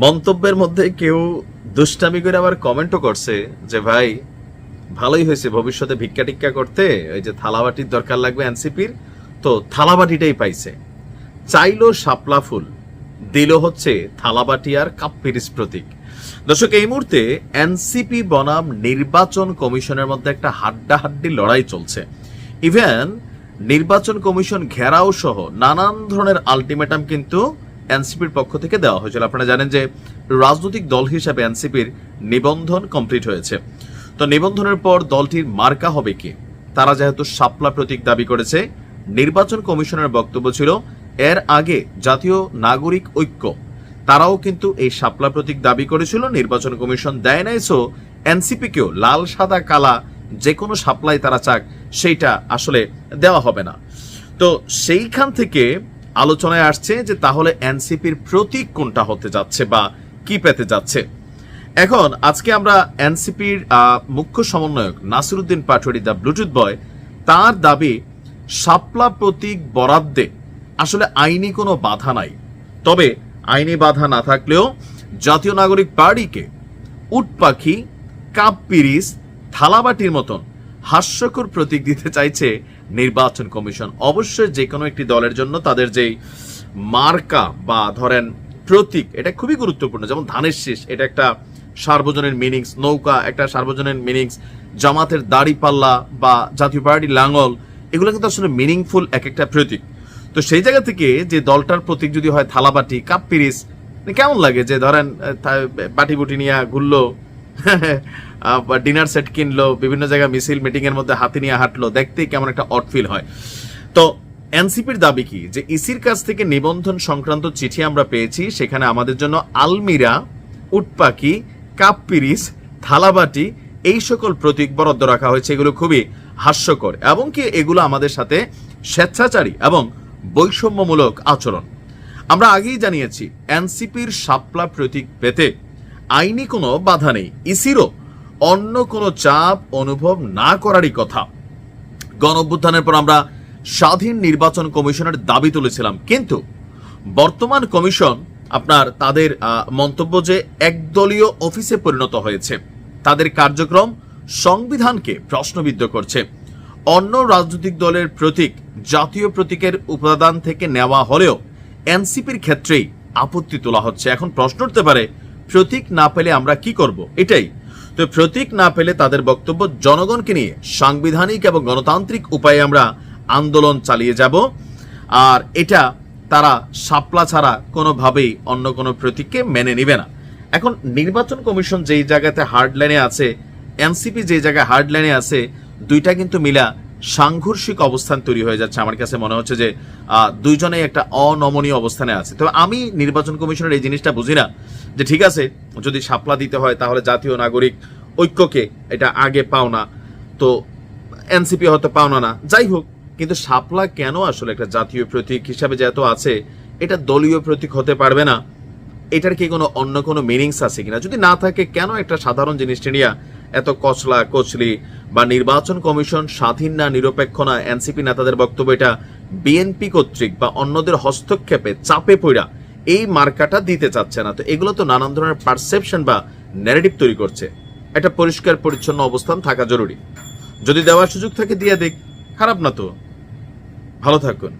মন্তব্যের মধ্যে কেউ দুষ্টামি করে আবার কমেন্টও করছে যে, ভাই, ভালোই হয়েছে, ভবিষ্যতে ভিক্ষা টিক্কা করতে। ওই যে থালাবাটির দরকার লাগবে এনসিপির। তো থালাবাটিটাই পাইছে। চাইলো শাপলা ফুল, দিল হচ্ছে থালাবাটি আর কাপ্পিরিস প্রতীক দর্শক, এই মুহূর্তে এনসিপি বনাম নির্বাচন কমিশনের মধ্যে একটা হাড্ডাহাড্ডি লড়াই চলছে। ইভেন, নির্বাচন কমিশন ঘেরাও সহ নানান ধরনের আলটিমেটাম কিন্তু এনসিপির পক্ষ থেকে দেওয়া হয়েছিল। আপনারা জানেন যে রাজনৈতিক দল হিসাবে এনসিপির নিবন্ধন কমপ্লিট হয়েছে। তো নিবন্ধনের পর দলটির মার্কা হবে কি? তারা যেহেতু সাপলা প্রতীক দাবি করেছে, নির্বাচন কমিশনের বক্তব্য ছিল, এর আগে জাতীয় নাগরিক ঐক্য। তারাও কিন্তু এই সাপলা প্রতীক দাবি করেছিল, নির্বাচন কমিশন দেয় নাই, সো এনসিপিকেও লাল, সাদা, কালা যে কোনো সাপ্লাই তারা চাক, সেইটা আসলে দেওয়া হবে না। তো সেইখান থেকে আলোচনায় আসছে যে তাহলে এনসিপির প্রতীক কোনটা হতে যাচ্ছে বা কি পেতে যাচ্ছে। এখন আজকে আমরা এনসিপির মুখ্য সমন্বয়ক Nasiruddin Patwari the Bluetooth boy, তার দাবি শাপলা প্রতীক বরাদ্দে আসলে আইনি কোনো বাধা নাই। তবে আইনি বাধা না থাকলেও জাতীয় নাগরিক পার্টিকে উটপাখি, কাপ পিরিস থালাবাটির মতন হাস্যকর প্রতীক দিতে চাইছে নির্বাচন কমিশন। অবশ্যই যে কোনো একটি দলের জন্য তাদের যেই মার্কা বা ধরেন প্রতীক, এটা খুবই গুরুত্বপূর্ণ। যেমন ধানের শীষ, এটা একটা সার্বজনীন মিনিংস, নৌকা, একটা সার্বজনীন মিনিংস, জামাতের দাড়ি পাল্লা বা জাতীয় পার্টি লাঙ্গল এগুলো কিন্তু আসলে মিনিংফুল এক একটা প্রতীক। তো সেই জায়গা থেকে যে দলটার প্রতীক যদি হয় থালাবাটি, কাপ পিরিস কেমন লাগে যে ধরেন বাটি বুটি নিয়ে ঘুরলো ডিনার সেট কিনলো, বিভিন্ন জায়গায় মিছিল মিটিং এর মধ্যে হাতে নিয়ে হাঁটলো, দেখতেই কেমন একটা অট ফিল হয়। তো এনসিপির দাবি কি? যে ইসির কাছ থেকে নিবন্ধন সংক্রান্ত চিঠি আমরা পেয়েছি, সেখানে আমাদের জন্য আলমিরা উটপাকি কাপপিরিস, থালাবাটি, এই সকল প্রতীক বরাদ্দ রাখা হয়েছে। এগুলো খুবই হাস্যকর এবং কি এগুলো আমাদের সাথে স্বেচ্ছাচারী এবং বৈষম্যমূলক আচরণ। আমরা আগেই জানিয়েছি এনসিপির সাপলা প্রতীক পেতে আইনি কোনো বাধা নেই। ইসিরও অন্য কোনো চাপ অনুভব না করারই কথা। গণ অভ্যুত্থানের পর আমরা স্বাধীন নির্বাচন কমিশনের দাবি তুলেছিলাম। কিন্তু বর্তমান কমিশন আপনার তাদের মন্তব্য যে একদলীয় অফিসে পরিণত হয়েছে, তাদের কার্যক্রম সংবিধানকে প্রশ্নবিদ্ধ করছে। অন্য রাজনৈতিক দলের প্রতীক, জাতীয় প্রতীকের উপাদান থেকে নেওয়া হলেও এনসিপির ক্ষেত্রেই আপত্তি তোলা হচ্ছে। এখন প্রশ্ন উঠতে পারে, প্রতীক না পেলে আমরা কি করব? এটাই তো প্রতীক না পেলে তাদের বক্তব্য জনগণকে নিয়ে সাংবিধানিক এবং গণতান্ত্রিক উপায়ে আমরা আন্দোলন চালিয়ে যাব। আর এটা তারা সাপলা ছাড়া কোনোভাবেই অন্য কোনো প্রতীককে মেনে নিবে না। এখন নির্বাচন কমিশন যেই জায়গাতে হার্ড লাইনে আছে, এনসিপি যেই জায়গায় হার্ড লাইনে আছে, দুইটা কিন্তু মিলা সাংঘর্ষিক অবস্থান তৈরি হয়ে যাচ্ছে। আমার কাছে মনে হচ্ছে যে আহ, দুইজনেই একটা অনমনীয় অবস্থানে আছে। তবে আমি নির্বাচন কমিশনের এই জিনিসটা বুঝি না যে ঠিক আছে যদি সাপলা দিতে হয় তাহলে জাতীয় নাগরিক ঐক্যকে এটা আগে পাও না। তো এনসিপি হয়তো পাওনা না যাই হোক কিন্তু সাপলা কেন আসলে একটা জাতীয় প্রতীক হিসাবে যেহেতু আছে এটা দলীয় প্রতীক হতে পারবে না। এটার কি কোনো অন্য কোনো মিনিংস আছে কিনা? যদি না থাকে কেন একটা সাধারণ জিনিসটা নিয়ে এত কচলা, কচলি বা নির্বাচন কমিশন স্বাধীন না নিরপেক্ষ না এনসিপি নেতাদের বক্তব্য এটা বিএনপি কর্তৃক বা অন্যদের হস্তক্ষেপে চাপে পড়া এই মার্কাটা দিতে চাচ্ছে না। তো এগুলো তো নানান ধরনের পারসেপশন বা ন্যারেটিভ তৈরি করছে। একটা পরিষ্কার, পরিচ্ছন্ন অবস্থান থাকা জরুরি। যদি দেওয়ার সুযোগ থাকে, দিয়ে দেখ খারাপ না তো। ভালো থাকুন।